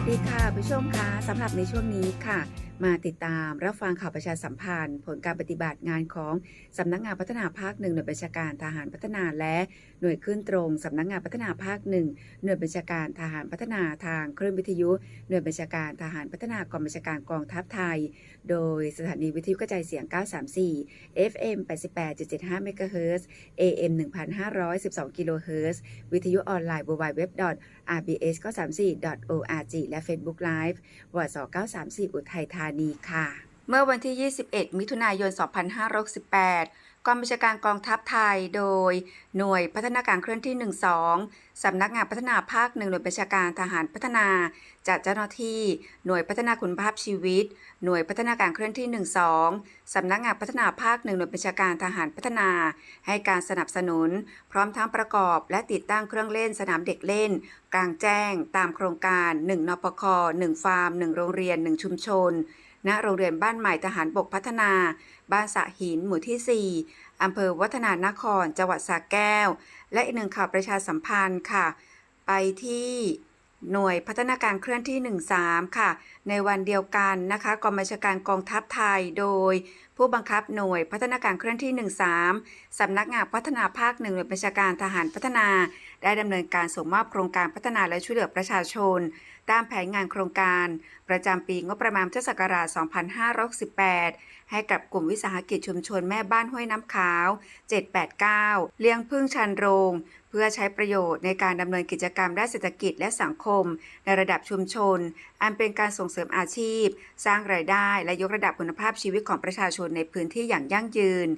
วัสดีค่ะผู้ชมคะสำหรับในช่วงนี้ค่ะ มาติดตามรับฟังข่าวประชาสัมพันธ์ ผลการปฏิบัติงานของสำนักงานพัฒนาภาคหนึ่งหน่วยบัญชาการทหารพัฒนาและหน่วยขึ้นตรงสำนักงานพัฒนาภาคหนึ่งหน่วยบัญชาการทหารพัฒนาทางเคลื่นวิทยุหน่วยบัญชาการทหารพัฒนากองบัญชาการกองทัพไทย โดยสถานีวิทยุกระจายเสียง 934 FM 88.75 MHz AM 1512 kHz วิทยุออนไลน์ www rbs 934 org และ Facebook Live วส934 อุทัยธานีค่ะ เมื่อวันที่ 21 มิถุนายน 2568 กองบัญชาการกองทัพไทยโดย หน่วยพัฒนาการเคลื่อนที่ 12 สำนักงานพัฒนาภาคหนึ่งหน่วยบัญชาการทหารพัฒนา จัดเจ้าหน้าที่ หน่วยพัฒนาคุณภาพชีวิต หน่วยพัฒนาการเคลื่อนที่ 12 สำนักงานพัฒนาภาคหนึ่งหน่วยบัญชาการทหารพัฒนา ให้การสนับสนุน พร้อมทั้งประกอบและติดตั้งเครื่องเล่นสนามเด็กเล่นกลางแจ้งตามโครงการ 1นปค 1 ฟาร์ม 1 โรงเรียน 1 ชุมชน ณโรงเรียนบ้านใหม่ทหารบกพัฒนา บ้านสะหินหมู่ที่ 4 อำเภอวัฒนานคร จังหวัดสระแก้ว และอีกหนึ่งข่าวประชาสัมพันธ์ค่ะ ไปที่หน่วยพัฒนาการเคลื่อนที่ 13 ค่ะ ในวันเดียวกันนะคะกองบัญชาการกองทัพไทยโดย ผู้บังคับหน่วยพัฒนาการเคลื่อนที่ 13 สำนักงานพัฒนาภาคหนึ่งหน่วยบัญชาการทหารพัฒนา ได้ดำเนินการส่งมอบโครงการพัฒนาและช่วยเหลือประชาชน ตามแผนงานโครงการ ประจำปีงบประมาณพุทธศักราช 2568 ให้กับกลุ่มวิสาหกิจชุมชนแม่บ้านห้วยน้ำขาว 789 เลี้ยงพึ่งชันโรง เพื่อใช้ประโยชน์ในการดำเนินกิจกรรมด้านเศรษฐกิจและสังคม ในระดับชุมชน อันเป็นการส่งเสริมอาชีพ สร้างรายได้และยกระดับคุณภาพชีวิตของประชาชนในพื้นที่อย่างยั่งยืน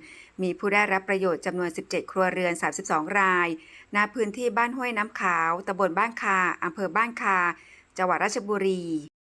มีผู้ได้รับประโยชน์จำนวน 17 ครัวเรือน 32 รายณพื้นที่บ้านห้วยน้ำขาวตำบลบ้านคาอำเภอบ้านคาจังหวัดราชบุรี